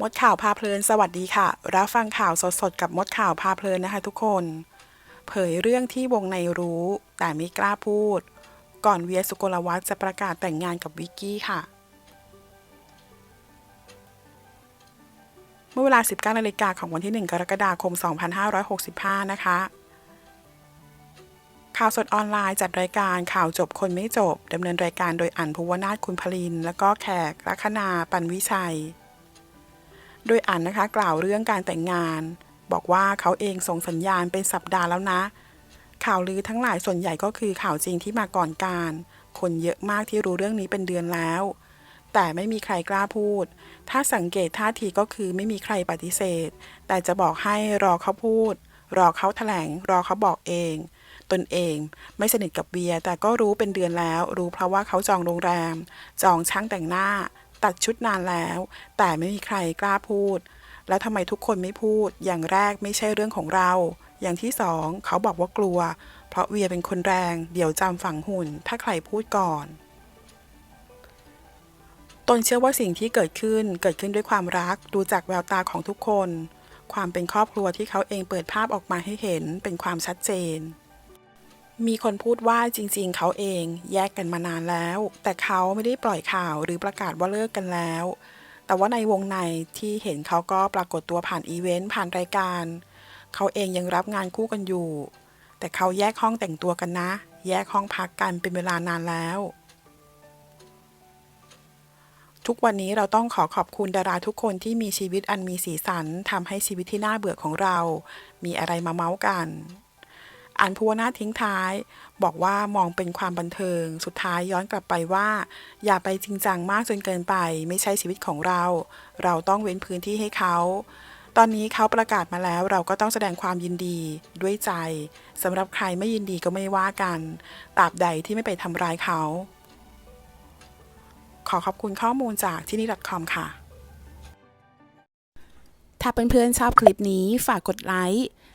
มดข่าวพาเพลิน สวัสดีค่ะ รับฟังข่าวสดๆ กับมดข่าวพาเพลินนะคะทุกคน เผยเรื่องที่วงในรู้ แต่ไม่กล้าพูด ก่อนเวียสุโกลวัฒน์จะประกาศแต่งงานกับวิกกี้ค่ะ เมื่อเวลา 19นาฬิกาของวันที่ 1 กรกฎาคม 2565 นะคะ ข่าวสดออนไลน์จัดรายการข่าวจบคนไม่จบดำเนินรายการโดยอั๋นภูวนาถคุณพลิน และก็แขกลัคนาปันวิชัย โดยอันนะคะกล่าวเรื่องการแต่งงาน บอกว่าเขาเองส่งสัญญาณเป็นสัปดาห์แล้วนะ ข่าวลือทั้งหลายส่วนใหญ่ก็คือข่าวจริงที่มาก่อนการ คนเยอะมากที่รู้เรื่องนี้เป็นเดือนแล้ว แต่ไม่มีใครกล้าพูด ถ้าสังเกตท่าทีก็คือไม่มีใครปฏิเสธ แต่จะบอกให้รอเขาพูด รอเขาแถลง รอเขาบอกเองตนเองไม่สนิทกับเบียร์แต่ก็รู้เป็นเดือนแล้ว รู้เพราะว่าเขาจองโรงแรม จองช่างแต่งหน้า ตัดชุดนานแล้ว แต่ไม่มีใครกล้าพูด แล้วทำไมทุกคนไม่พูด อย่างแรกไม่ใช่เรื่องของเรา อย่างที่สองเขาบอกว่ากลัว เพราะเวียเป็นคนแรง เดี๋ยวจำฝังหุ่น ถ้าใครพูดก่อนตนเชื่อว่าสิ่งที่เกิดขึ้นเกิดขึ้นด้วยความรัก ดูจากแววตาของทุกคน ความเป็นครอบครัวที่เขาเองเปิดภาพออกมาให้เห็นเป็นความชัดเจน มีคนพูดว่าจริงๆ เขาเองแยกกันมานานแล้ว แต่เขาไม่ได้ปล่อยข่าวหรือประกาศว่าเลิกกันแล้ว แต่ว่าในวงในที่เห็นเขาก็ปรากฏตัวผ่านอีเวนต์ผ่านรายการ เขาเองยังรับงานคู่กันอยู่ แต่เขาแยกห้องแต่งตัวกันนะ แยกห้องพักกันเป็นเวลานานแล้ว ทุกวันนี้เราต้องขอขอบคุณดาราทุกคนที่มีชีวิตอันมีสีสันทำให้ชีวิตที่น่าเบื่อของเรา มีอะไรมาเมาส์กัน อันภูวนาทิ้งท้าย บอกว่ามองเป็นความบันเทิง สุดท้ายย้อนกลับไปว่า อย่าไปจริงจังมากจนเกินไป ไม่ใช่ชีวิตของเรา เราต้องเว้นพื้นที่ให้เขา ตอนนี้เขาประกาศมาแล้วเราก็ต้องแสดงความยินดีด้วยใจสำหรับใครไม่ยินดีก็ไม่ว่ากันตราบใดที่ไม่ไปทำร้ายเขา ขอขอบคุณข้อมูลจากที่นี่ .com ค่ะ ถ้าเพื่อนๆชอบคลิปนี้ฝากกดไลค์